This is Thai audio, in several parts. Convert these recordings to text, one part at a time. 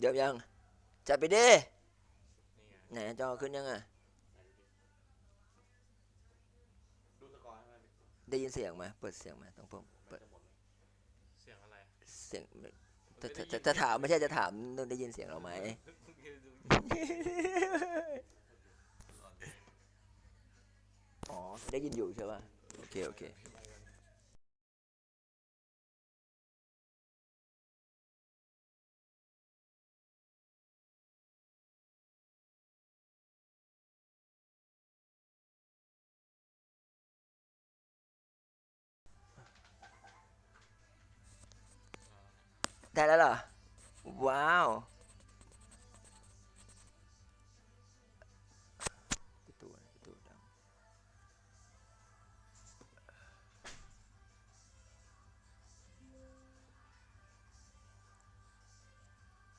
เดี๋ยวยังจัดไปดินี่ไงไหนจอขึ้นยังอะดูสกอร์ให้มันได้ยินเสียงไหมเปิดเสียงไหมต้องเปิดมันเปิดจะหมดเลยเสียงอะไรเสียงมันจะไม่จะได้จะจะถามไม่ใช่จะถามนุ่นได้ยินเสียงเราไหมอ๋อได้ยินอยู่ใช่ป่ะโอเคโอเค ได้แล้วเหรอ ว้าว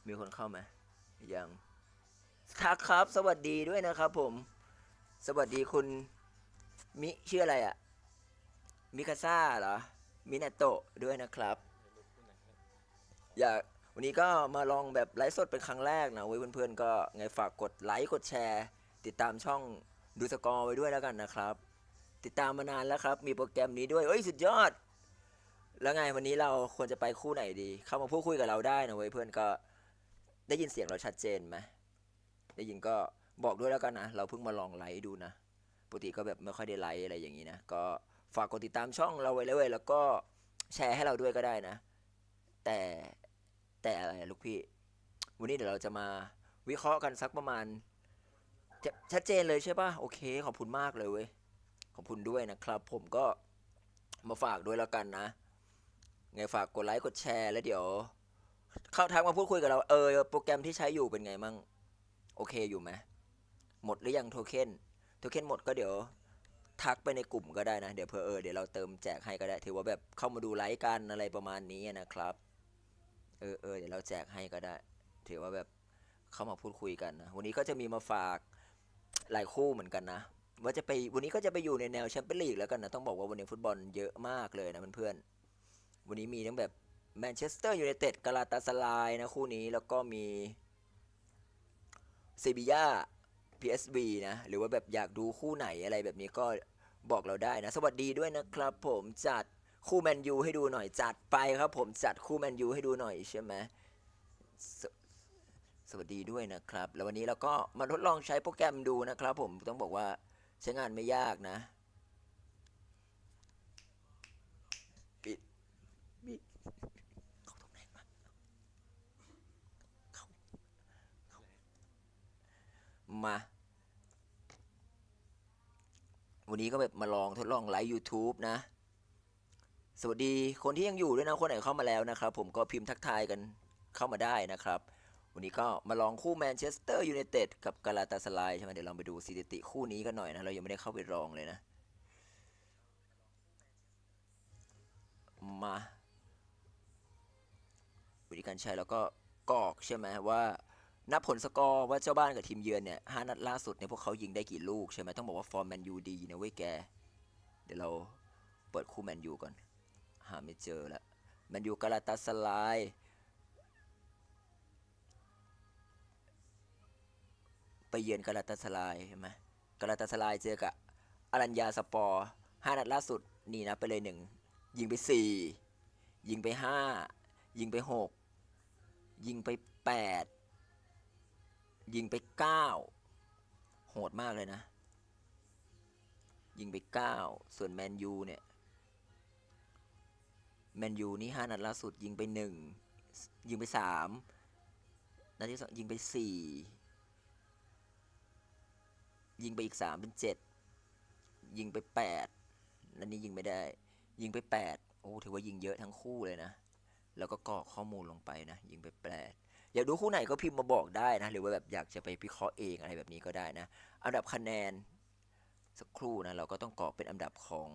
มีคนเข้าไหมยังทักครับ สวัสดีด้วยนะครับ ผม สวัสดีคุณ มิชื่ออะไรอะมิคาซ่าเหรอ มินาโตะด้วยนะครับ อยากวันนี้ก็มาลองแบบไลฟ์สดเป็นครั้งแรกนะเว้ยเพื่อนๆก็ไงฝากกดไลค์กดแชร์ ติดตามช่องดูสกอร์ไว้ด้วยแล้วกันนะครับ ติดตามมานานแล้วครับ มีโปรแกรมนี้ด้วยเอ้ยสุดยอด แล้วไงวันนี้เราควรจะไปคู่ไหนดี เข้ามาพูดคุยกับเราได้นะเว้ยเพื่อนก็ได้ยินเสียงเราชัดเจนไหมได้ยินก็บอกด้วยแล้วกันนะ เราเพิ่งมาลองไลฟ์ดูนะปกติก็แบบไม่ค่อยได้ไลฟ์อะไรอย่างนี้นะก็ฝากกดติดตามช่องเราไว้เลยเว้ยแล้วก็แชร์ให้เราด้วยก็ได้นะ แต่ แต่อะไรลูกพี่ วันนี้เดี๋ยวเราจะมาวิเคราะห์กันสักประมาณจะชัดเจนเลยใช่ปะโอเค ขอบคุณมากเลยเว้ย ขอบคุณด้วยนะครับ ผมก็มาฝากด้วยแล้วกันนะไงฝากกดไลค์กดแชร์แล้วเดี๋ยว เข้าทักมาพูดคุยกับเรา เออ โปรแกรมที่ใช้อยู่เป็นไงมั่ง โอเคอยู่ไหมหมดหรือยังโทเค็นโทเค็นหมดก็เดี๋ยวทักไปในกลุ่มก็ได้นะ เดี๋ยวเพอเออเดี๋ยวเราเติมแจกให้ก็ได้ ถือว่าแบบเข้ามาดูไลฟ์กันอะไรประมาณนี้นะครับ เออเออเดี๋ยวเราแจกให้ก็ได้ ถือว่าแบบเข้ามาพูดคุยกันนะ วันนี้ก็จะมีมาฝากหลายคู่เหมือนกันนะ ว่าจะไปวันนี้ก็จะไปอยู่ในแนวแชมเปี้ยนลีกแล้วกันนะ ต้องบอกว่าวันนี้ฟุตบอลเยอะมากเลยนะเพื่อนๆ วันนี้มีทั้งแบบแมนเชสเตอร์ยูไนเต็ดกาลาตาสลายนะคู่นี้แล้วก็มีเซบีย่า PSV นะ หรือว่าแบบอยากดูคู่ไหนอะไรแบบนี้ก็บอกเราได้นะ สวัสดีด้วยนะครับผมจัด คู่แมนยูให้ดูหน่อยจัดไปครับผมจัดคู่แมนยูให้ดูหน่อยใช่ไหมสสวัสดีด้วยนะครับ แล้ววันนี้เราก็มาทดลองใช้โปรแกรมดูนะครับผมต้องบอกว่าใช้งานไม่ยากนะ ปิดปิดเขาตรงไหนมาเขาเขามาวันนี้ก็แบบมาลองทดลองไลฟ์ YouTube นะ สวัสดีคนที่ยังอยู่ด้วยนะคนไหนเข้ามาแล้วนะครับ ผมก็พิมพ์ทักทายกันเข้ามาได้นะครับ วันนี้ก็มาลองคู่แมนเชสเตอร์ยูไนเต็ดกับกาลาตาสลายใช่ไหมเดี๋ยวลองไปดูสถิติคู่นี้กันหน่อยนะ เรายังไม่ได้เข้าไปลองเลยนะ มาวิธีการใช้แล้วก็กรอกใช่ไหมว่านับผลสกอร์ว่าเจ้าบ้านกับทีมเยือนเนี่ยห้านัดล่าสุดเนี่ยพวกเขายิงได้กี่ลูกใช่ไหมต้องบอกว่าฟอร์มแมนยูดีนะเว้ยแก เดี๋ยวเราเปิดคู่แมนยูก่อน หาไม่เจอละแมนอยู่กาลาตาสลายไปเยือนกาลาตาสลายใช่ไหมกาลาตาสลายเจอกับอารัญญาสปอร์ห้านัดล่าสุดนี่นะไปเลยหนึ่งยิงไปสี่ยิงไปห้ายิงไปหกยิงไปแปดยิงไปเก้าโหดมากเลยนะ ยิงไปเก้าส่วนแมนยูเนี่ย แมนยูนี่ห้านัดล่าสุดยิงไปหนึ่งยิงไปสามนัดที่สองยิงไปสี่ยิงไปอีกสามเป็นเจ็ดยิงไปแปดนัดนี้ยิงไม่ได้ ยิงไปแปดโอ้ถือว่ายิงเยอะทั้งคู่เลยนะ แล้วก็กรอกข้อมูลลงไปนะ ยิงไปแปดอยากดูคู่ไหนก็พิมพ์มาบอกได้นะ หรือว่าแบบอยากจะไปพิเคราะห์เองอะไรแบบนี้ก็ได้นะ อันดับคะแนนสักครู่นะเราก็ต้องกรอกเป็นอันดับของ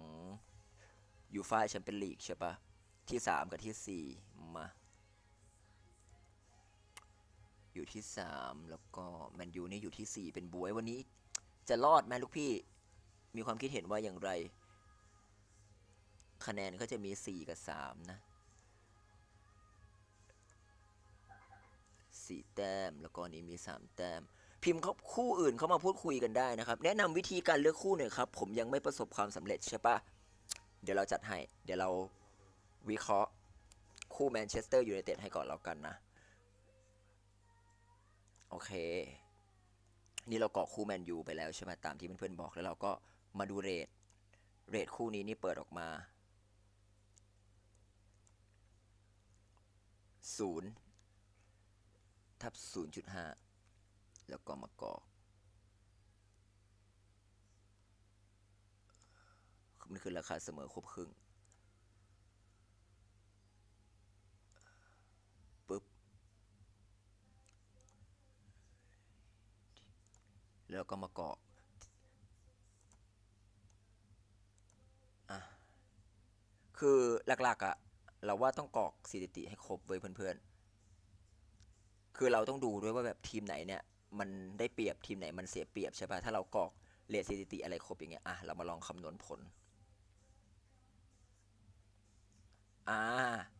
ยูฟ่าแชมเปี้ยนลีกใช่ปะ ที่สามกับที่สี่มา อยู่ที่สามแล้วก็แมนยูนี่อยู่ที่สี่เป็นบวยวันนี้ จะรอดไหมลูกพี่มีความคิดเห็นว่าอย่างไร คะแนนก็จะมีสี่กับสามนะสี่แต้มแล้วก็นี้มีสามแต้มพิมพ์เขาคู่อื่นเขามาพูดคุยกันได้นะครับ แนะนำวิธีการเลือกคู่หน่อยครับ ผมยังไม่ประสบความสำเร็จใช่ปะเดี๋ยวเราจัดให้ เดี๋ยวเรา วิเคราะห์คู่แมนเชสเตอร์ยูไนเต็ดให้ก่อนแล้วกันนะ โอเค นี่เรากรอคู่แมนยูไปแล้วใช่ไหมตามที่เพื่อนๆบอกแล้วเราก็มาดูเรทเรทคู่นี้นี่เปิดออกมาศูนย์ทับศูนย์จุดห้าแล้วก็มากรอกมันคือราคาเสมอครบครึ่ง แล้วก็มากรอกอะคือหลักๆอะเราว่าต้องกรอกสถิติให้ครบเว้ยเพื่อนๆ คือเราต้องดูด้วยว่าแบบทีมไหนเนี่ย มันได้เปรียบทีมไหนมันเสียเปรียบใช่ปะถ้าเรากรอกเรทสถิติอะไรครบอย่างเงี้ยอะเรามาลองคำนวณผลอ่า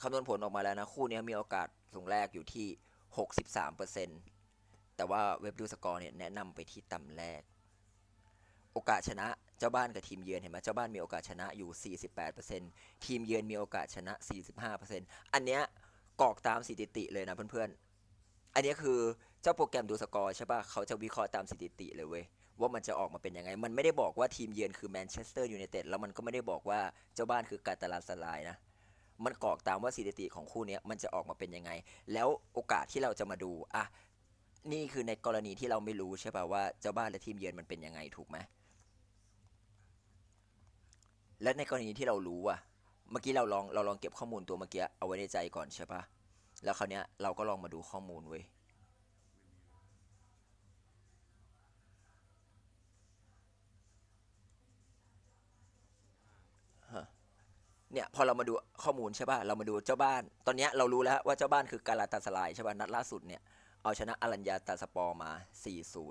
คำนวณผลออกมาแล้วนะ คู่นี้มีโอกาสสูงแรกอยู่ที่ 63%แต่ว่าเว็บดูสกอร์เนี่ยแนะนำไปที่ต่ำแรก โอกาสชนะเจ้าบ้านกับทีมเยือนเห็นไหมเจ้าบ้านมีโอกาสชนะอยู่ 48%ทีมเยือนมีโอกาสชนะ 45%อันเนี้ยกอกตามสถิติเลยนะเพื่อนๆ อันเนี้ยคือเจ้าโปรแกรมดูสกอร์ใช่ปะเขาจะวิเคราะห์ตามสถิติเลยเว้ยว่ามันจะออกมาเป็นยังไง มันไม่ได้บอกว่าทีมเยือนคือแมนเชสเตอร์ยูไนเต็ดแล้วมันก็ไม่ได้บอกว่าเจ้าบ้านคือกาตาลาสลายนะ มันกรอกตามว่าสถิติของคู่นี้มันจะออกมาเป็นยังไง แล้วโอกาสที่เราจะมาดูอะนี่คือในกรณีที่เราไม่รู้ใช่ป่ะว่าเจ้าบ้านและทีมเยือนมันเป็นยังไงถูกไหมและในกรณีที่เรารู้อะเมื่อกี้เราลองเราลองเก็บข้อมูลตัวเมื่อกี้เอาไว้ในใจก่อนใช่ป่ะแล้วคราวเนี้ยเราก็ลองมาดูข้อมูลเว้ย เนี่ยพอเรามาดูข้อมูลใช่ป่ะเรามาดูเจ้าบ้าน ตอนนี้เรารู้แล้วว่าเจ้าบ้านคือกาลาตาสลายใช่ป่ะนัดล่าสุดเนี่ยเอาชนะอารัญญาตาสปอร์มา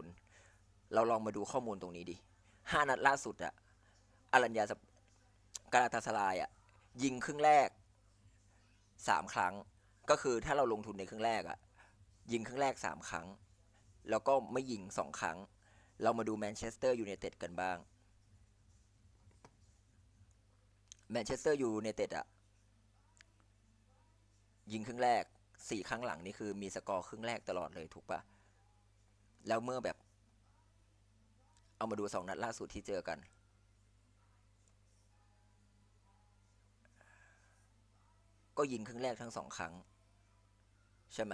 4-0 เราลองมาดูข้อมูลตรงนี้ดิห้านัดล่าสุดอะอารัญญากาลาตาสลายอะยิงครึ่งแรกสามครั้ง ก็คือถ้าเราลงทุนในครึ่งแรกอะยิงครึ่งแรกสามครั้ง แล้วก็ไม่ยิงสองครั้ง เรามาดูแมนเชสเตอร์ยูไนเต็ดกันบ้าง แมนเชสเตอร์ยูไนเต็ดอะยิงครึ่งแรกสี่ครั้งหลังนี่คือมีสกอร์ครึ่งแรกตลอดเลยถูกปะแล้วเมื่อแบบ เอามาดูสองนัดล่าสุดที่เจอกัน ก็ยิงครึ่งแรกทั้งสองครั้ง ใช่ไหม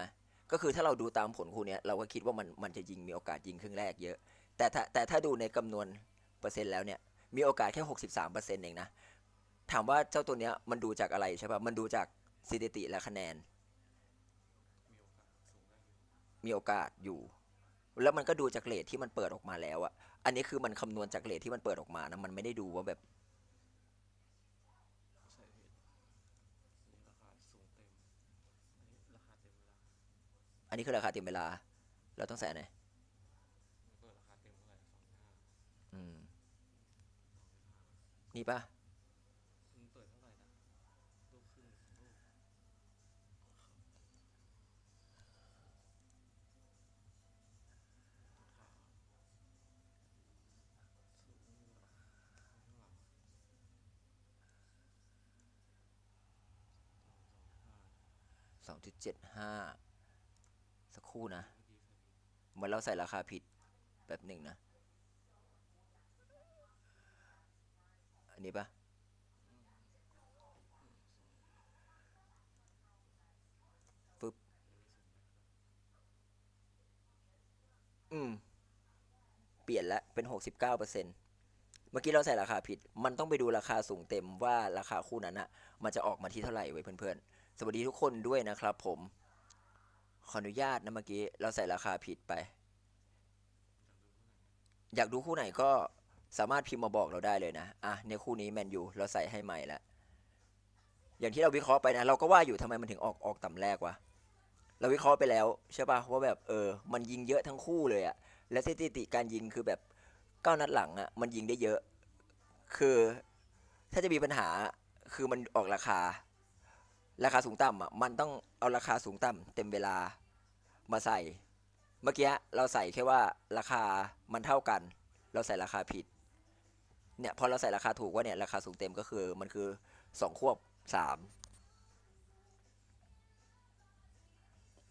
ก็คือถ้าเราดูตามผลคู่เนี้ยเราก็คิดว่ามันมันจะยิงมีโอกาสยิงครึ่งแรกเยอะ แต่ถ้าแต่ถ้าดูในคำนวณเปอร์เซ็นต์แล้วเนี่ยมีโอกาสแค่หกสิบสามเปอร์เซ็นต์เองนะ ถามว่าเจ้าตัวเนี้ยมันดูจากอะไรใช่ปะมันดูจากสถิติและคะแนน มีโอกาสอยู่ แล้วมันก็ดูจากเลทที่มันเปิดออกมาแล้วอะอันนี้คือมันคำนวณจากเลทที่มันเปิดออกมานะ มันไม่ได้ดูว่าแบบใช่พี่นี่ราคาสูงเต็มอันนี้ราคาเต็มเวลาอันนี้คือราคาเต็มเวลา เราต้องใส่ไหนเปิดราคาเต็มเท่าไหร่สองห้าอืมนี่ปะ จ็ดห้าสักครู่นะ เหมือนเราใส่ราคาผิดแบบหนึ่งนะ อันนี้ปะฟึบอืม เปลี่ยนแล้วเป็น 69%เมื่อกี้เราใส่ราคาผิด มันต้องไปดูราคาสูงเต็มว่าราคาคู่นั้นอะมันจะออกมาที่เท่าไหร่ไว้เพื่อนๆ สวัสดีทุกคนด้วยนะครับผม ขออนุญาตนะเมื่อกี้ เราใส่ราคาผิดไป อยากดูคู่ไหนก็สามารถพิมพ์มาบอกเราได้เลยนะ อะในคู่นี้แมนยูเราใส่ให้ใหม่ล้วอย่างที่เราวิเคราะห์ไปนะ เราก็ว่าอยู่ทำไมมันถึงออกออกต่ำแรกวะ เราวิเคราะห์ไปแล้วใช่ปะว่าแบบเออ มันยิงเยอะทั้งคู่เลยอะและสถิติการยิงคือแบบเก้านัดหลังอะมันยิงได้เยอะ คือถ้าจะมีปัญหาคือมันออกราคา ราคาสูงต่ำอะมันต้องเอาราคาสูงต่ำเต็มเวลามาใส่ เมื่อกี้เราใส่แค่ว่าราคามันเท่ากัน เราใส่ราคาผิดเนี่ยพอเราใส่ราคาถูกว่าเนี่ยราคาสูงเต็มก็คือมันคือสองควบสาม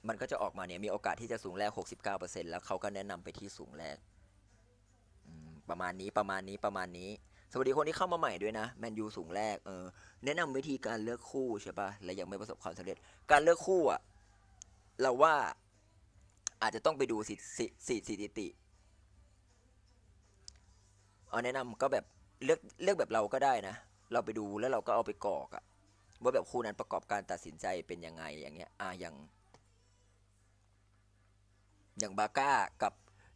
มันก็จะออกมาเนี่ยมีโอกาสที่จะสูงแรก 69%แล้วเขาก็แนะนำไปที่สูงแรกประมาณนี้ประมาณนี้ประมาณนี้ สวัสดีคนที่เข้ามาใหม่ด้วยนะแมนยูสูงแรกเออแนะนำวิธีการเลือกคู่ใช่ปะและยังไม่ประสบความสำเร็จ การเลือกคู่อะเราว่าอาจจะต้องไปดูสิสิสิสถิติเอาแนะนำก็แบบเลือกเลือกแบบเราก็ได้นะ เราไปดูแล้วเราก็เอาไปกรอกอะว่าแบบคู่นั้นประกอบการตัดสินใจเป็นยังไงอย่างเงี้ยอะอย่าง อย่างบาก้ากับ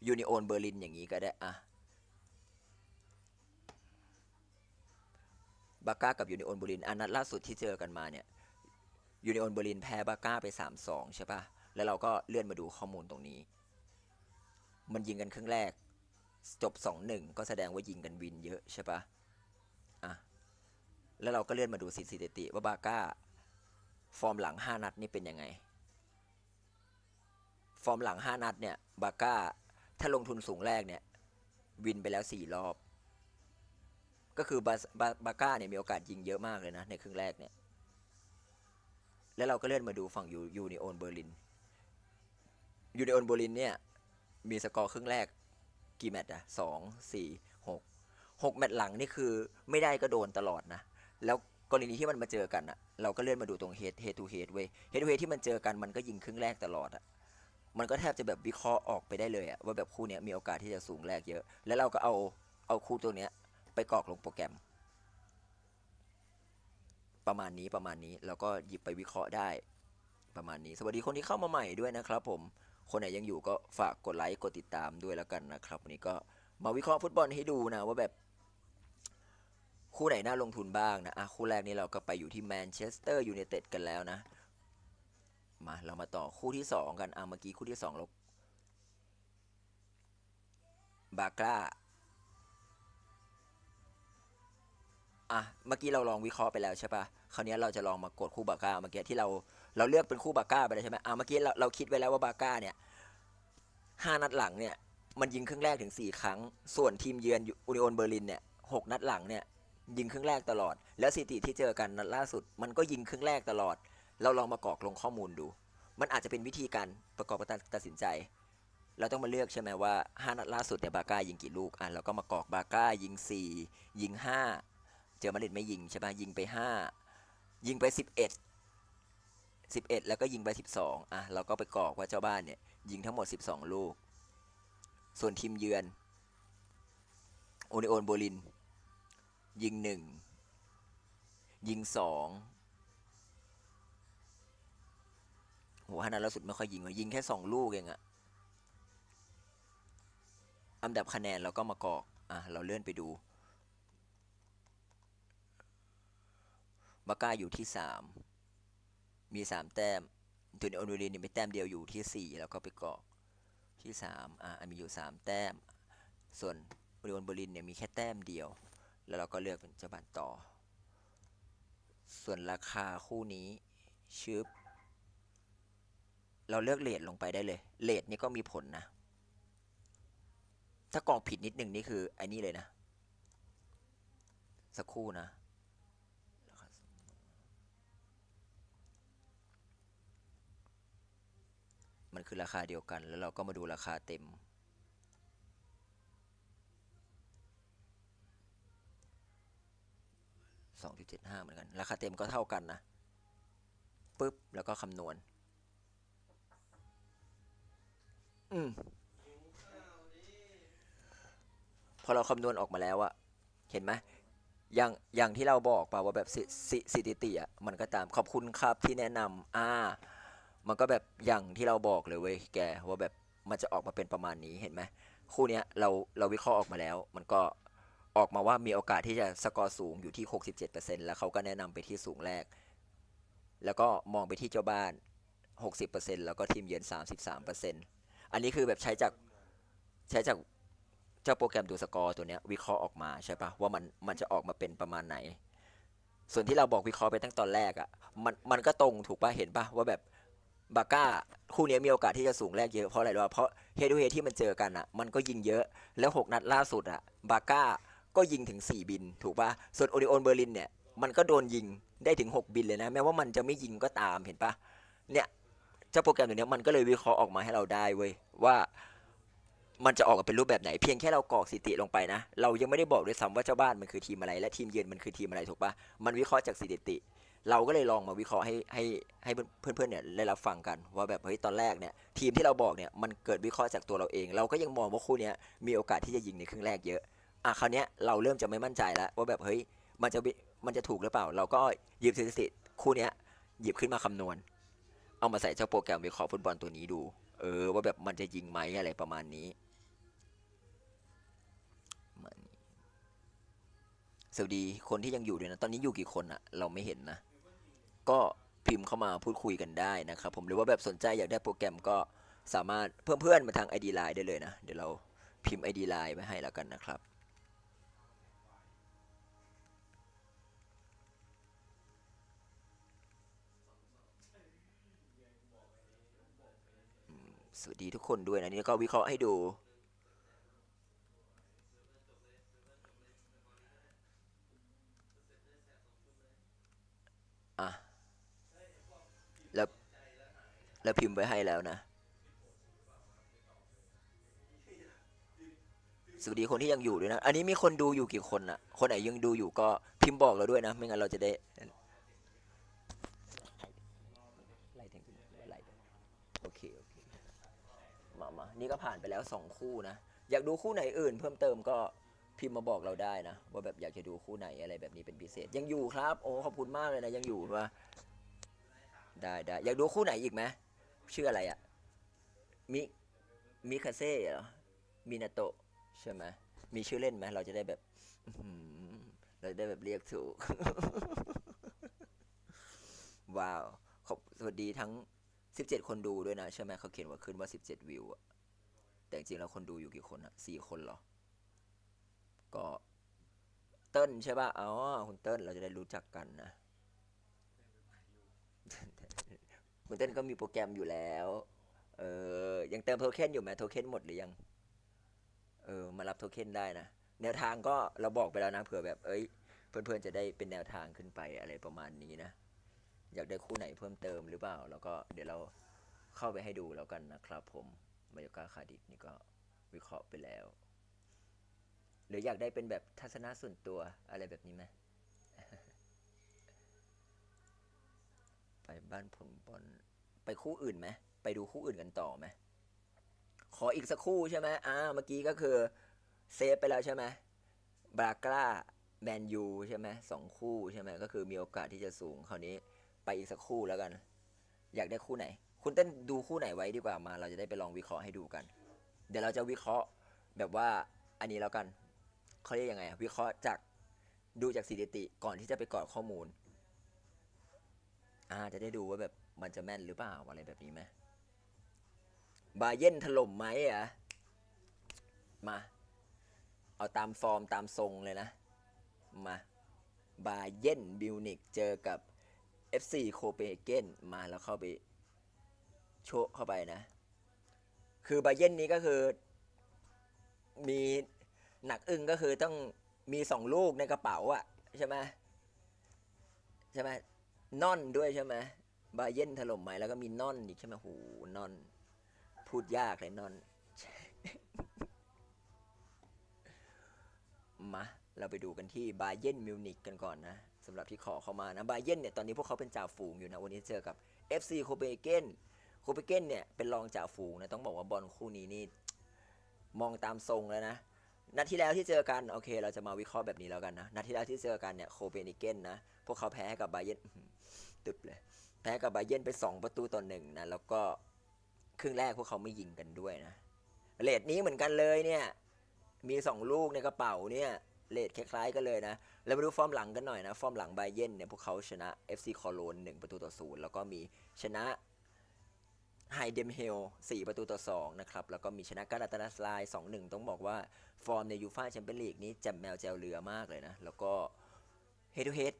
ยูนิโอนเบอร์ลินอย่างนี้ก็ได้อะ บาก้ากับยูนิโอนเบอร์ลินอันนัดล่าสุดที่เจอกันมาเนี่ยยูนิโอนเบอร์ลินแพ้บาก้าไป 3-2 ใช่ปะแล้วเราก็เลื่อนมาดูข้อมูลตรงนี้ มันยิงกันครึ่งแรก จบ 2-1 ก็แสดงว่ายิงกันวินเยอะใช่ปะอะแล้วเราก็เลื่อนมาดูสถิติว่าบาก้าฟอร์มหลัง 5 นัดนี่เป็นยังไง ฟอร์มหลัง 5 นัดเนี่ยบาก้าถ้าลงทุนสูงแรกเนี่ย วินไปแล้ว 4 รอบ ก็คือบาบาบาก้าเนี่ยมีโอกาสยิงเยอะมากเลยนะ ในครึ่งแรกเนี่ย แล้วเราก็เลื่อนมาดูฝั่งยูยูนิโอนเบอร์ลินยูนิโอนเบอร์ลินเนี่ยมีสกอร์ครึ่งแรกกี่แมตช์อะสองสี่หกหกแมตช์หลังนี่คือไม่ได้ก็โดนตลอดนะ แล้วกรณีที่มันมาเจอกันอะเราก็เลื่อนมาดูตรงเฮดเฮดทูเฮดเว้ยเฮดทูเฮดที่มันเจอกันมันก็ยิงครึ่งแรกตลอดอะมันก็แทบจะแบบวิเคราะห์ออกไปได้เลยอะว่าแบบคู่เนี้ยมีโอกาสที่จะสูงแรกเยอะ แล้วเราก็เอาเอาคู่ตัวเนี้ย ไปกรอกลงโปรแกรม ประมาณนี้ประมาณนี้แล้วก็หยิบไปวิเคราะห์ได้ ประมาณนี้ สวัสดีคนที่เข้ามาใหม่ด้วยนะครับผมคนไหนยังอยู่ก็ฝากกดไลค์กดติดตามด้วยแล้วกันนะครับวันนี้ก็มาวิเคราะห์ฟุตบอลให้ดูนะว่าแบบคู่ไหนน่าลงทุนบ้างนะอะคู่แรกนี้เราก็ไปอยู่ที่แมนเชสเตอร์ยูไนเต็ดกันแล้วนะ มาเรามาต่อคู่ที่สองกันอะเมื่อกี้คู่ที่สองเราบาก้า อะเมื่อกี้เราลองวิเคราะห์ไปแล้วใช่ปะคราวนี้เราจะลองมากดคู่บาก้าเมื่อกี้ที่เราเราเลือกเป็นคู่บาก้าไปเลยใช่ไหมอะเมื่อกี้เราเราคิดไว้แล้วว่าบาก้าเนี่ยห้านัดหลังเนี่ยมันยิงครึ่งแรกถึงสี่ครั้ง ส่วนทีมเยือนอูนิโอนเบอร์ลินเนี่ยหกนัดหลังเนี่ยยิงครึ่งแรกตลอด แล้วสถิติที่เจอกันนัดล่าสุด มันก็ยิงครึ่งแรกตลอด เราลองมากรอกลงข้อมูลดู มันอาจจะเป็นวิธีการประกอบการตัดสินใจ เราต้องมาเลือกใช่ไหมว่าห้านัดล่าสุดเนี่ยบาก้ายิงกี่ลูกอะเราก็มากรอกบาก้ายิงสี่ยิงห้า เจอมาดริดไม่ยิงใช่ปะยิงไปห้ายิงไปสิบเอ็ด11 แล้วก็ยิงไป 12อะเราก็ไปกรอกว่าเจ้าบ้านเนี่ยยิงทั้งหมด 12 ลูก ส่วนทีมเยือนโอนิโอนโบลิน ยิง 1 ยิง 2โหฮานาล่าสุดไม่ค่อยยิงเลยยิงแค่ 2 ลูกเองอะอันดับคะแนนเราก็มากรอกอะเราเลื่อนไปดู บาก้าอยู่ที่3มีสามแต้มตัวในโอนูรินมีแต้มเดียวอยู่ที่สี่แล้วก็ไปเกาะที่สามอะมีอยู่สามแต้ม ส่วนอริโนเบรินเนี่ยมีแค่แต้มเดียว แล้วเราก็เลือกเป็นเจ้าบ้านต่อ ส่วนราคาคู่นี้ชึบเราเลือกเลทลงไปได้เลยเลทนี่ก็มีผลนะ ถ้ากรอกผิดนิดหนึ่งนี่คือไอ้นี่เลยนะ สักครู่นะ มันคือราคาเดียวกัน แล้วเราก็มาดูราคาเต็มสองจุดเจ็ดห้าเหมือนกัน ราคาเต็มก็เท่ากันนะปึ๊บ แล้วก็คำนวณ อืม พอเราคำนวณออกมาแล้วอะเห็นไหมอย่างอย่างที่เราบอกป่าว่าแบบสสสถิติอะมันก็ตามขอบคุณครับที่แนะนำอ่า มันก็แบบอย่างที่เราบอกเลยเว้ยแกว่าแบบมันจะออกมาเป็นประมาณนี้เห็นไหมคู่เนี้ยเราเราวิเคราะห์ออกมาแล้ว มันก็ออกมาว่ามีโอกาสที่จะสกอร์สูงอยู่ที่ 67%แล้วเขาก็แนะนำไปที่สูงแรก แล้วก็มองไปที่เจ้าบ้าน 60%แล้วก็ทีมเยือน 33%อันนี้คือแบบใช้จากใช้จากเจ้าโปรแกรมดูสกอร์ตัวเนี้ยวิเคราะห์ออกมาใช่ปะว่ามันมันจะออกมาเป็นประมาณไหน ส่วนที่เราบอกวิเคราะห์ไปตั้งตอนแรกอะ่ะมันมันก็ตรงถูกปะเห็นปะว่าแบบ บาก้าคู่นี้มีโอกาสที่จะสูงแรกเยอะเพราะอะไรรู้ปะเพราะเฮดูเฮที่มันเจอกันอะ่ะ มันก็ยิงเยอะแล้วหกนัดล่าสุดอะ่ะบาก้าก็ยิงถึง 4 บิน ถูกปะส่วนโอริโอนเบอร์ลินเนี่ยมันก็โดนยิงได้ถึง 6 บินเลยนะ แม้ว่ามันจะไม่ยิงก็ตามเห็นปะเนี่ยเจ้าโปรแกรมตัวนี้มันก็เลยวิเคราะห์ออกมาให้เราได้เว้ยว่ามันจะออกมาเป็นรูปแบบไหนเพียงแค่เรากรอกสถิติลงไปนะ เรายังไม่ได้บอกด้วยซ้ำว่าเจ้าบ้านมันคือทีมอะไร และทีมเยือนมันคือทีมอะไรถูกปะมันวิเคราะห์จากสถิติ เราก็เลยลองมาวิเคราะห์ให้ให้ให้เพื่อนๆเนี่ยได้รับฟังกันว่าแบบเฮ้ยตอนแรกเนี่ยทีมที่เราบอกเนี่ยมันเกิดวิเคราะห์จากตัวเราเอง เราก็ยังมองว่าคู่นี้มีโอกาสที่จะยิงในครึ่งแรกเยอะอะคราวเนี้ยเราเริ่มจะไม่มั่นใจแล้วว่าแบบเฮ้ยมันจะมันจะถูกหรือเปล่า เราก็หยิบสถิติคู่เนี้ยหยิบขึ้นมาคำนวณ เอามาใส่เจ้าโปรแกรมวิเคราะห์ฟุตบอลตัวนี้ดู เออ ว่าแบบมันจะยิงไหมอะไรประมาณนี้สวัสดีคนที่ยังอยู่ด้วยนะ ตอนนี้อยู่กี่คนอะเราไม่เห็นนะ ก็พิมพ์เข้ามาพูดคุยกันได้นะครับผมหรือว่าแบบสนใจอยากได้โปรแกรมก็สามารถเพิ่มเพื่อนมาทาง ID Line ได้เลยนะ เดี๋ยวเราพิมพ์ ID Line ไว้ให้แล้วกันนะครับสวัสดีทุกคนด้วยนะนี่ก็วิเคราะห์ให้ดู อะ แล้ว แล้วพิมพ์ไว้ให้แล้วนะ สวัสดีคนที่ยังอยู่ด้วยนะ อันนี้มีคนดูอยู่กี่คนอะคนไหนยังดูอยู่ก็พิมพ์บอกเราด้วยนะ ไม่งั้นเราจะได้ไล่ถึงไล่โอเคโอเค มามานี่ก็ผ่านไปแล้วสองคู่นะ อยากดูคู่ไหนอื่น เพิ่มเติมก็พิมพ์มาบอกเราได้นะ ว่าแบบอยากจะดูคู่ไหนอะไรแบบนี้เป็นพิเศษ ยังอยู่ครับ โอ้ขอบคุณมากเลยนะ ยังอยู่ว่าได้ได้อยากดูคู่ไหนอีกไหม ชื่ออะไรอะมิมิคาเซ่เหรอมินาโตะใช่ไหมมีชื่อเล่นไหมเราจะได้แบบเราได้แบบเรียกถูก ว้าว ขอบสวัสดีทั้ง 17 คนดูด้วยนะ ใช่ไหมเขาเขียนว่าขึ้นว่า 17 วิวอะแต่จริงๆแล้วคนดูอยู่กี่คนอะสี่คนเหรอ ก็เติ้ลใช่ป่ะ อ๋อ คุณเติ้ลเราจะได้รู้จักกันนะ คุณเติ้ลก็มีโปรแกรมอยู่แล้ว เออยังเติมโทเค็นอยู่ไหมโทเค็นหมดหรือยัง เออ มารับโทเค็นได้นะ แนวทางก็เราบอกไปแล้วนะเผื่อแบบ เอ้ย เพื่อนๆจะได้เป็นแนวทางขึ้นไปอะไรประมาณนี้นะ อยากได้คู่ไหนเพิ่มเติมหรือเปล่า แล้วก็เดี๋ยวเราเข้าไปให้ดูแล้วกันนะครับผม มายกาคาดิฟนี่ก็วิเคราะห์ไปแล้ว หรืออยากได้เป็นแบบทัศนะส่วนตัวอะไรแบบนี้ไหมไปบ้านผลบอล ไปคู่อื่นไหมไปดูคู่อื่นกันต่อไหมขออีกสักคู่ใช่ไหมอ่าเมื่อกี้ก็คือเซฟไปแล้วใช่ไหมบรากราแมนยูใช่ไหมสองคู่ใช่ไหมก็คือมีโอกาสที่จะสูงคราวนี้ไปอีกสักคู่แล้วกัน อยากได้คู่ไหน คุณเต้นดูคู่ไหนไว้ดีกว่ามา เราจะได้ไปลองวิเคราะห์ให้ดูกัน เดี๋ยวเราจะวิเคราะห์แบบว่าอันนี้แล้วกันเขาเรียกยังไงวิเคราะห์จากดูจากสถิติก่อนที่จะไปกรอกข้อมูลอ่าจะได้ดูว่าแบบ มันจะแม่นหรือเปล่าอะไรแบบนี้ไหมบาเย่นถล่มไหมอะมา เอาตามฟอร์มตามทรงเลยนะ มาบาเย่นบิวนิกเจอกับ FC โคเปนเฮเกนมาแล้วเข้าไปโชว์เข้าไปนะ คือบาเย่นนี้ก็คือ มีหนักอึ้งก็คือต้องมีสองลูกในกระเป๋าอะใช่ไหมใช่ไหมนอนด้วยใช่ไหม บาเย่นถล่มไหมแล้วก็มีนอนอีกใช่ไหมหูนอน พูดยากเลยนอน มาเราไปดูกันที่บาเยนมิวนิกกันก่อนนะสำหรับที่ขอเข้ามานะบาเย r n เนี่ยตอนนี้พวกเขาเป็นจ่าฝูงอยู่นะ วันนี้เจอกับ FC โคเปนเกนโคเปนเกนเนี่ยเป็นรองจ่าฝูงนะต้องบอกว่าบอลคู่นี้นี่มองตามทรงแล้วนะนัดที่แล้วที่เจอกันโอเค เราจะมาวิเคราะห์แบบนี้แล้วกันนะนัดที่แล้วที่เจอกันเนี่ยโคเปนเฮเกนนะพวกเขาแพ้ให้กับบาเย r n ตึบเลย แพ้กับบาเย r n ไป 2 ประตูต่อหนึ่งนะ แล้วก็ครึ่งแรกพวกเขาไม่ยิงกันด้วยนะเลทนี้เหมือนกันเลยเนี่ย มีสองลูกในกระเป๋าเนี่ยเลทคล้ายๆกันเลยนะ แล้วมาดูฟอร์มหลังกันหน่อยนะ ฟอร์มหลังไบเยนเนี่ยพวกเขาชนะ FC คอโลน1ประตูต่อ0แล้วก็มีชนะไฮเดมเฮล4ประตูต่อ2นะครับ แล้วก็มีชนะกาลาตาราสไลน์2-1ต้องบอกว่า ฟอร์มในยูฟ่าแชมเปี้ยนลีกนี้แจ่มแมวแจวเรือมากเลยนะ แล้วก็เฮด o ูเฮด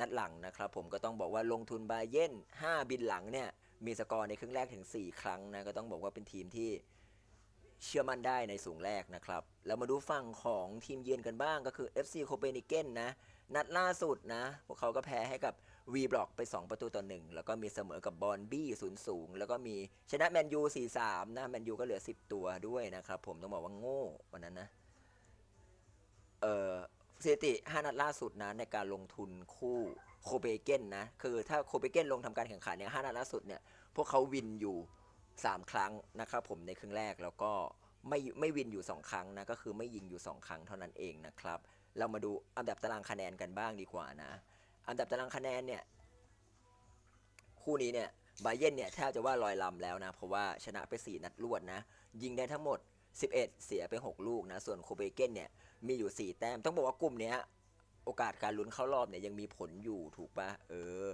นัดหลังนะครับผมก็ต้องบอกว่าลงทุนบาเย่น5 บินหลังเนี่ยมีสกอร์ในครึ่งแรกถึง 4 ครั้งนะก็ต้องบอกว่าเป็นทีมที่เชื่อมั่นได้ในสูงแรกนะครับ แล้วมาดูฝั่งของทีมเยือนกันบ้างก็คือ FC Copenhagen นะ นัดล่าสุดนะ พวกเขาก็แพ้ให้กับ V Block ไป 2 ประตูต่อ 1 แล้วก็มีเสมอกับบอลบี้0ูนย์สูงแล้วก็มีชนะแมนยู4-3นะแมนยูก็เหลือ 10 ตัวด้วยนะครับผมต้องบอกว่าโง่วันนั้นนะ สถิติ 5 นัดล่าสุดนะในการลงทุนคู่โคเปเกนนะ คือถ้าโคเปเกนลงทำการแข่งขันเนี่ย5นัดล่าสุดเนี่ยพวกเขาวินอยู่ 3 ครั้งนะครับผมในครึ่งแรกแล้วก็ไม่ไม่วินอยู่ 2 ครั้งนะก็คือไม่ยิงอยู่ 2 ครั้งเท่านั้นเองนะครับ เรามาดูอันดับตารางคะแนนกันบ้างดีกว่านะ อันดับตารางคะแนนเนี่ยคู่นี้เนี่ยบาเยนเนี่ยแทบจะว่าลอยลำแล้วนะ เพราะว่าชนะไป 4 นัดรวดนะ ยิงได้ทั้งหมด 11 เสียไป 6 ลูกนะ ส่วนโคเปเกนเนี่ย มีอยู่ 4 แต้ม ต้องบอกว่ากลุ่มเนี้ย โอกาสการลุ้นเข้ารอบเนี่ยยังมีผลอยู่ถูกปะเออ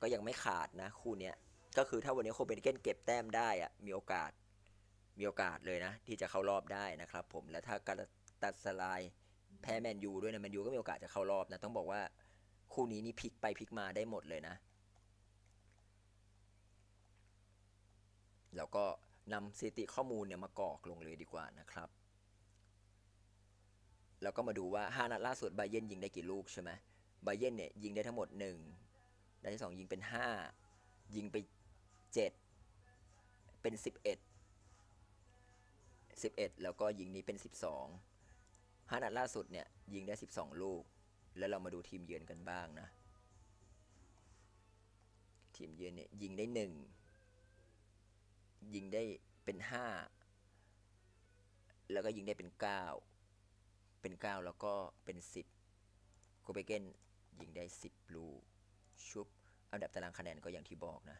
ก็ยังไม่ขาดนะ คู่เนี้ย ก็คือถ้าวันนี้โคเปนเฮเกนเก็บแต้มได้อะมีโอกาส มีโอกาสเลยนะ ที่จะเข้ารอบได้นะครับ ผม และถ้าการตัดสลายแพ้แมนยูด้วยนะแมนยูก็มีโอกาสจะเข้ารอบนะ ต้องบอกว่าคู่นี้นี่พลิกไปพลิกมาได้หมดเลยนะ แล้วก็นำสถิติข้อมูลเนี่ยมากรอกลงเลยดีกว่านะครับ แล้วก็มาดูว่า 5 นัดล่าสุดไบเยนยิงได้กี่ลูกใช่ไหมไบเยนเนี่ยยิงได้ทั้งหมด1นัดที่ 2 ยิงเป็น 5 ยิงไป 7 เป็น 11 11 แล้วก็ยิงนี้เป็น 12 5 นัดล่าสุดเนี่ยยิงได้ 12 ลูก แล้วเรามาดูทีมเยือนกันบ้างนะ ทีมเยือนเนี่ยยิงได้ 1 ยิงได้เป็น 5 แล้วก็ยิงได้เป็น 9 เป็น 9 แล้วก็เป็น 10โคเปเกนยิงได้ 10 ลูกชุบอันดับตารางคะแนนก็อย่างที่บอกนะ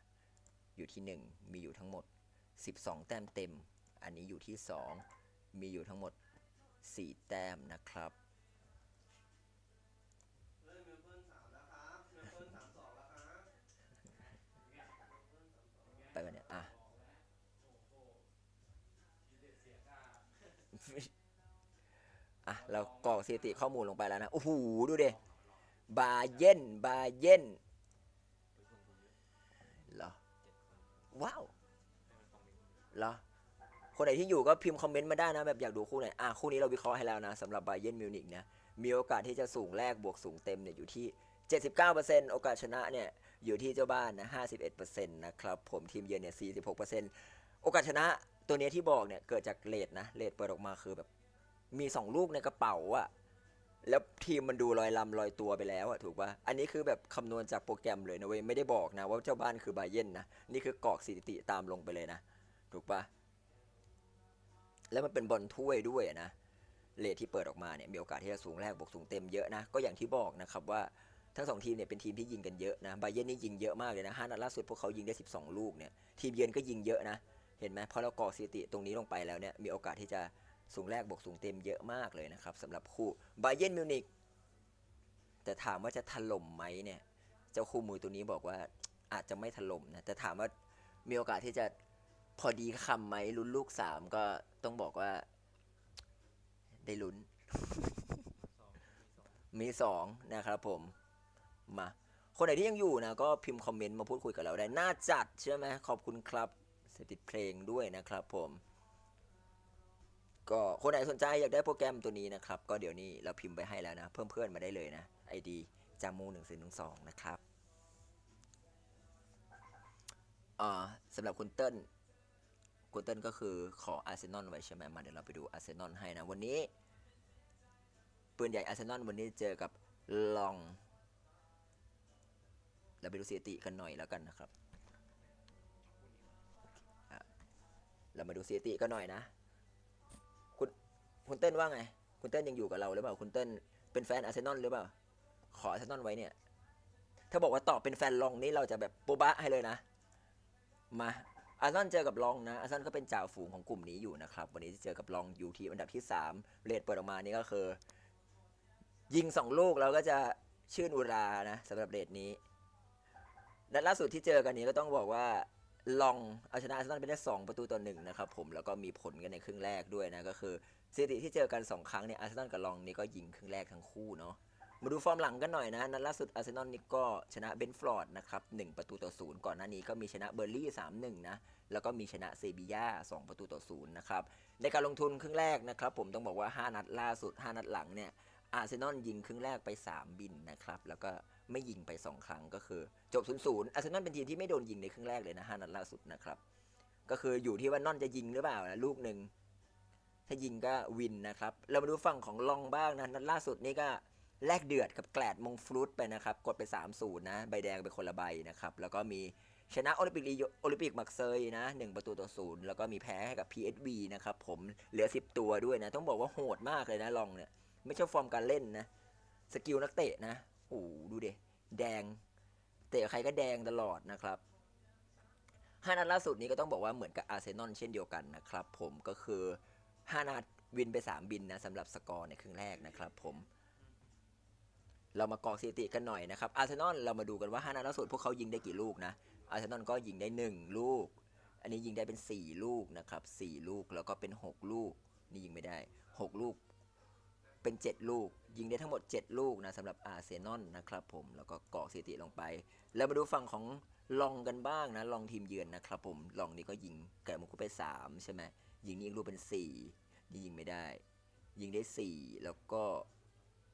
อยู่ที่ 1 มีอยู่ทั้งหมด 12 แต้มเต็ม อันนี้อยู่ที่ 2 มีอยู่ทั้งหมด 4 แต้มนะครับ เริ่มเมลเบิร์นสามแล้วครับเมลเบิร์นสามสองแล้วครับ ไปกันเนี่ย อะ อะ เรากรอกสถิติข้อมูลลงไปแล้วนะโอ้โหดูดิบาเย็นบาเย็นเหรอว้าวเหรอคนไหนที่อยู่ก็พิมพ์คอมเมนต์มาได้นะแบบอยากดูคู่ไหนอะคู่นี้เราวิเคราะห์ให้แล้วนะสำหรับบาเยนมิวนิกนะมีโอกาสที่จะสูงแรกบวกสูงเต็มเนี่ยอยู่ที่ 79%โอกาสชนะเนี่ยอยู่ที่เจ้าบ้านนะ51%นะครับผมทีมเยือนเนี่ย46%โอกาสชนะตัวเนี้ยที่บอกเนี่ยเกิดจากเลทนะเลทเปิดออกมาคือแบบ มี2ลูกในกระเป๋าอะแล้วทีมมันดูลอยลำลอยตัวไปแล้วอะถูกปะอันนี้คือแบบคำนวณจากโปรแกรมเลยนะเว้ยไม่ได้บอกนะว่าเจ้าบ้านคือบาเยนนะนี่คือกรอกสถิติตามลงไปเลยนะ ถูกปะแล้วมันเป็นบอลถ้วยด้วยนะเลทที่เปิดออกมาเนี่ยมีโอกาสที่จะสูงแรกบวกสูงเต็มเยอะนะก็อย่างที่บอกนะครับว่าทั้งสองทีมเนี่ยเป็นทีมที่ยิงกันเยอะนะบาเยนนี่ยิงเยอะมากเลยนะห้านัดล่าสุดพวกเขายิงได้ 12 ลูกเนี่ยทีมเยือนก็ยิงเยอะนะ เห็นไหมพอเรากรอกสถิติตรงนี้ลงไปแล้วเนี่ยมีโอกาสที่จะ สูงแรกบวกสูงเต็มเยอะมากเลยนะครับสำหรับคู่บาเยนมิวนิกแต่ถามว่าจะถล่มไหมเนี่ยเจ้าคู่มวยตัวนี้บอกว่าอาจจะไม่ถล่มนะแต่ถามว่ามีโอกาสที่จะพอดีคำไหมลุ้นลูกสามก็ต้องบอกว่า ได้ลุ้น มีสองนะครับผมมา คนไหนที่ยังอยู่นะก็พิมพ์คอมเมนต์มาพูดคุยกับเราได้ น่าจัดใช่ไหมขอบคุณครับเสติดเพลงด้วยนะครับผม ก็คนไหนสนใจอยากได้โปรแกรมตัวนี้นะครับ ก็เดี๋ยวนี้เราพิมพ์ไปให้แล้วนะ เพิ่มเพื่อนมาได้เลยนะ ID จามูหนึ่งศูนย์หนึ่งสองนะครับอ่าสำหรับคุณเติ้ลคุณเติ้ลก็คือขออาร์เซนอลไว้ใช่ไหมมาเดี๋ยวเราไปดูอาร์เซนอลให้นะ วันนี้ ปืนใหญ่อาร์เซนอลวันนี้เจอกับลอง เราไปดูสถิติกันหน่อยแล้วกันนะครับ เรามาดูสถิติกันหน่อยนะ คุณเต้นว่าไง คุณเต้นยังอยู่กับเราหรือเปล่า คุณเต้นเป็นแฟนอาร์เซนอลหรือเปล่า ขออาร์เซนอลไว้เนี่ย ถ้าบอกว่าตอบเป็นแฟนลองนี่เราจะแบบโป๊บะให้เลยนะ มา อาร์เซนอลเจอกับลองนะ อาร์เซนอลก็เป็นจ่าฝูงของกลุ่มนี้อยู่นะครับ วันนี้จะเจอกับลองอยู่ที่อันดับที่3เรทเปิดออกมานี่ก็คือ ยิงสองลูกเราก็จะชื่นอุรานะสำหรับเรทนี้นัดล่าสุดที่เจอกันนี้ก็ต้องบอกว่าลองเอาชนะอาร์เซนอลไปได้ 2 ประตูต่อหนึ่งนะครับผมแล้วก็มีผลกันในครึ่งแรกด้วยนะก็คือ สถิติที่เจอกัน2ครั้งเนี่ยอาร์เซนอลกับลองนี่ก็ยิงครึ่งแรกทั้งคู่เนาะมาดูฟอร์มหลังกันหน่อยนะ นัดล่าสุดอาร์เซนอลนี่ก็ชนะเบนฟลอร์ดนะครับ1ประตูต่อศูนย์ก่อนหน้านี้ก็มีชนะเบอร์ลี่ 3-1 นะ แล้วก็มีชนะเซบีย่า2ประตูต่อศูนย์นะครับ ในการลงทุนครึ่งแรกนะครับผมต้องบอกว่า 5 นัดล่าสุด 5 นัดหลังเนี่ยอาร์เซนอลยิงครึ่งแรกไป 3 บินนะครับ แล้วก็ไม่ยิงไป 2 ครั้งก็คือ จบ 0-0 อาร์เซนอลเป็นทีมที่ไม่โดนยิงในครึ่งแรกเลยนะ 5 นัดล่าสุดนะครับ ก็คืออยู่ที่ว่านอนจะยิงหรือเปล่านะลูกหนึ่ง ถ้ายิงก็วินนะครับ เรามาดูฝั่งของลองบ้างนะนัดล่าสุดนี่ก็แลกเดือดกับแกลดมงฟรุตไปนะครับ กดไป 3-0 นะ ใบแดงไปคนละใบนะครับ แล้วก็มีชนะโอลิมปิกโอลิมปิกมักเซยนะ 1 ประตูต่อศูนย์แล้วก็มีแพ้ให้กับ PSV นะครับผมเหลือ 10 ตัวด้วยนะ ต้องบอกว่าโหดมากเลยนะลองเนี่ย ไม่ใช่ฟอร์มการเล่นนะ สกิลนักเตะนะโอ้ดูเดแดง เตะใครก็แดงตลอดนะครับห้านัดล่าสุดนี้ก็ต้องบอกว่าเหมือนกับอาร์เซนอลเช่นเดียวกันนะครับผมก็คือ 5 นัดวินไป 3 บินนะสำหรับสกอร์ในครึ่งแรกนะครับผม เรามากอกสถิติกันหน่อยนะครับอาร์เซนอลเรามาดูกันว่า 5 นัดล่าสุดพวกเขายิงได้กี่ลูกนะอาร์เซนอลก็ยิงได้ 1 ลูก อันนี้ยิงได้เป็น 4 ลูกนะครับ4ลูกแล้วก็เป็น 6 ลูก นี่ยิงไม่ได้ 6 ลูกเป็น 7 ลูก ยิงได้ทั้งหมด 7 ลูกนะสำหรับอาร์เซนอลนะครับผมแล้วก็กอกสถิติลงไป แล้วมาดูฝั่งของลองกันบ้างนะลองทีมเยือนนะครับผมลองนี่ก็ยิงแกะมุกุไป 3 ใช่ไหม ยิงนี่อีกลูกเป็น4นี่ยิงไม่ได้ ยิงได้ 4 แล้วก็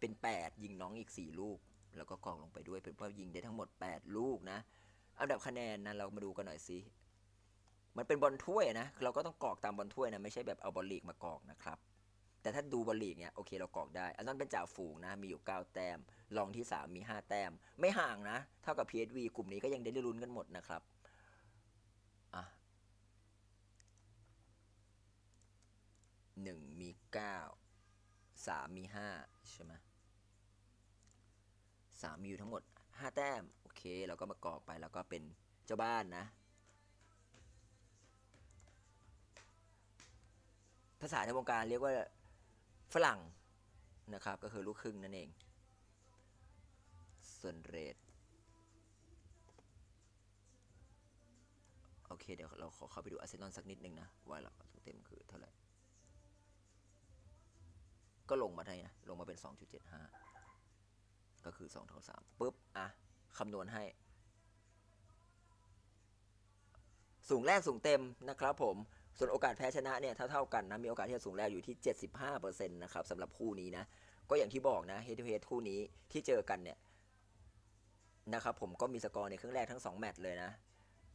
เป็น 8 ยิงน้องอีก 4 ลูก แล้วก็กอกลงไปด้วยเป็นว่ายิงได้ทั้งหมด 8 ลูกนะอันดับคะแนนนะเรามาดูกันหน่อยสิมันเป็นบอลถ้วยนะเราก็ต้องกรอกตามบอลถ้วยนะไม่ใช่แบบเอาบอลลีกมากรอกนะครับแต่ถ้าดูบอลลีกเนี่ยโอเคเรากรอกได้ อันนั้นเป็นจ่าฝูงนะ มีอยู่ 9 แต้มรองที่ 3 มี 5 แต้ม ไม่ห่างนะ เท่ากับ PSV กลุ่มนี้ก็ยังได้ลุ้นกันหมดนะครับ 1 มี 9 3 มี 5 ใช่ไหมสามมีอยู่ทั้งหมด 5 แต้ม โอเค เราก็มากรอกไปแล้วก็เป็นเจ้าบ้านนะ ภาษาในวงการเรียกว่าฝรั่งนะครับ ก็คือลูกครึ่งนั่นเองส่วนเรทโอเค เดี๋ยวเราขอเข้าไปดูอาเซนอนสักนิดนึงนะ ว่าเราเต็มคือเท่าไหร่ ก็ลงมาได้นะลงมาเป็น 2.75 ก็คือ 2 เท่า 3ปุ๊บ อะ คำนวณให้ สูงแรกสูงเต็มนะครับผม ส่วนโอกาสแพ้ชนะเนี่ย เท่าๆกันนะ มีโอกาสที่จะสูงแรกอยู่ที่ 75%นะครับสำหรับคู่นี้นะ ก็อย่างที่บอกนะ head to head คู่นี้ที่เจอกันเนี่ยนะครับผมก็มีสกอร์ในครึ่งแรกทั้ง 2 แมตช์เลยนะ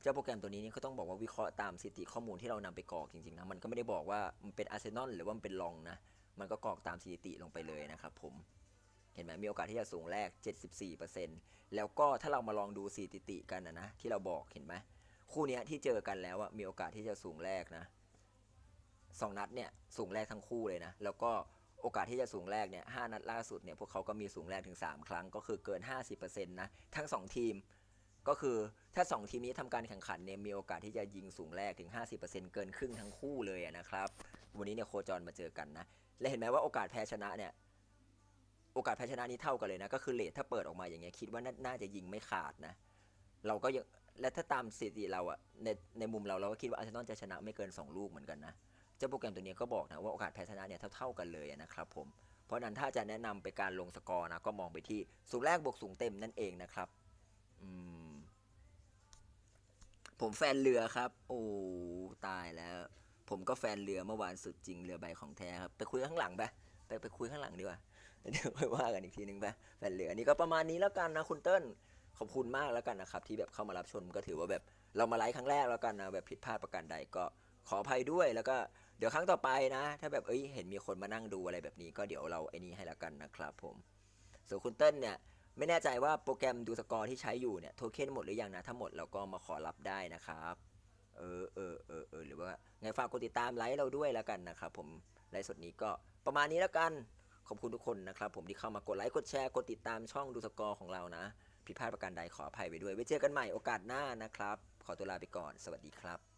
เจ้าโปรแกรมตัวนี้นี่ก็ต้องบอกว่าวิเคราะห์ตามสถิติข้อมูลที่เรานำไปกรอกจริงๆนะ มันก็ไม่ได้บอกว่ามันเป็นอาร์เซนอลหรือว่ามันเป็นลองนะ มันก็กรอกตามสถิติลงไปเลยนะครับผมเห็นไหมมีโอกาสที่จะสูงแรก 74%แล้วก็ถ้าเรามาลองดูสถิติกันนะนะที่เราบอกเห็นไหมคู่นี้ที่เจอกันแล้วอะมีโอกาสที่จะสูงแรกนะสองนัดเนี่ยสูงแรกทั้งคู่เลยนะแล้วก็โอกาสที่จะสูงแรกเนี่ยห้านัดล่าสุดเนี่ยพวกเขาก็มีสูงแรกถึง 3 ครั้งก็คือเกิน 50%นะทั้ง 2 ทีมก็คือถ้า 2 ทีมนี้ทำการแข่งขันเนี่ยมีโอกาสที่จะยิงสูงแรกถึง 50%เกินครึ่งทั้งคู่เลยนะครับ วันนี้เนี่ยโคจรมาเจอกันนะ และเห็นไหมว่าโอกาสแพ้ชนะเนี่ยโอกาสแพ้ชนะนี้เท่ากันเลยนะ ก็คือเลทถ้าเปิดออกมาอย่างเงี้ยคิดว่าน,น่าจะยิงไม่ขาดนะ เราก็ยังและถ้าตามสถิติเราอะในในมุมเราเราก็คิดว่าอาร์เซนอลจะชนะไม่เกิน 2 ลูกเหมือนกันนะเจ้าโปรแกรมตัวนี้ก็บอกนะว่าโอกาสแพ้ชนะเนี่ยเท่าๆกันเลยนะครับผมเพราะนั้นถ้าจะแนะนำไปการลงสกอร์นะก็มองไปที่สูงแรกบวกสูงเต็มนั่นเองนะครับอืมผมแฟนเรือครับ โอ้ตายแล้ว ผมก็แฟนเรือเมื่อวานสุดจริงเรือใบของแท้ครับ ไปคุยข้างหลังไปไปไปคุยข้างหลังดีกว่าเดี๋ยวค่อยว่ากันอีกทีนึงไปแฟนเรืออันนี้ก็ประมาณนี้แล้วกันนะคุณเติ้ลขอบคุณมากแล้วกันนะครับ ที่แบบเข้ามารับชมก็ถือว่าแบบเรามาไลฟ์ครั้งแรกแล้วกันนะแบบผิดพลาดประการใดก็ขออภัยด้วยแล้วก็เดี๋ยวครั้งต่อไปนะ ถ้าแบบเอ้ยเห็นมีคนมานั่งดูอะไรแบบนี้ ก็เดี๋ยวเราไอ้นี้ให้แล้วกันนะครับผมส่วนคุณเติ้ลเนี่ยไม่แน่ใจว่าโปรแกรมดูสกอร์ที่ใช้อยู่เนี่ยโทเค็นหมดหรือยังนะถ้าหมดเราก็มาขอรับได้นะครับ เออเออเออเออหรือว่าไงฝากกดติดตามไลฟ์เราด้วยแล้วกันนะครับผมไลฟ์สดนี้ก็ประมาณนี้แล้วกันขอบคุณทุกคนนะครับผมที่เข้ามากดไลค์กดแชร์กดติดตามช่องดูสกอร์ของเรานะผิดพลาดประการใดขออภัยไปด้วยไว้เจอกันใหม่โอกาสหน้านะครับ ขอตัวลาไปก่อน สวัสดีครับ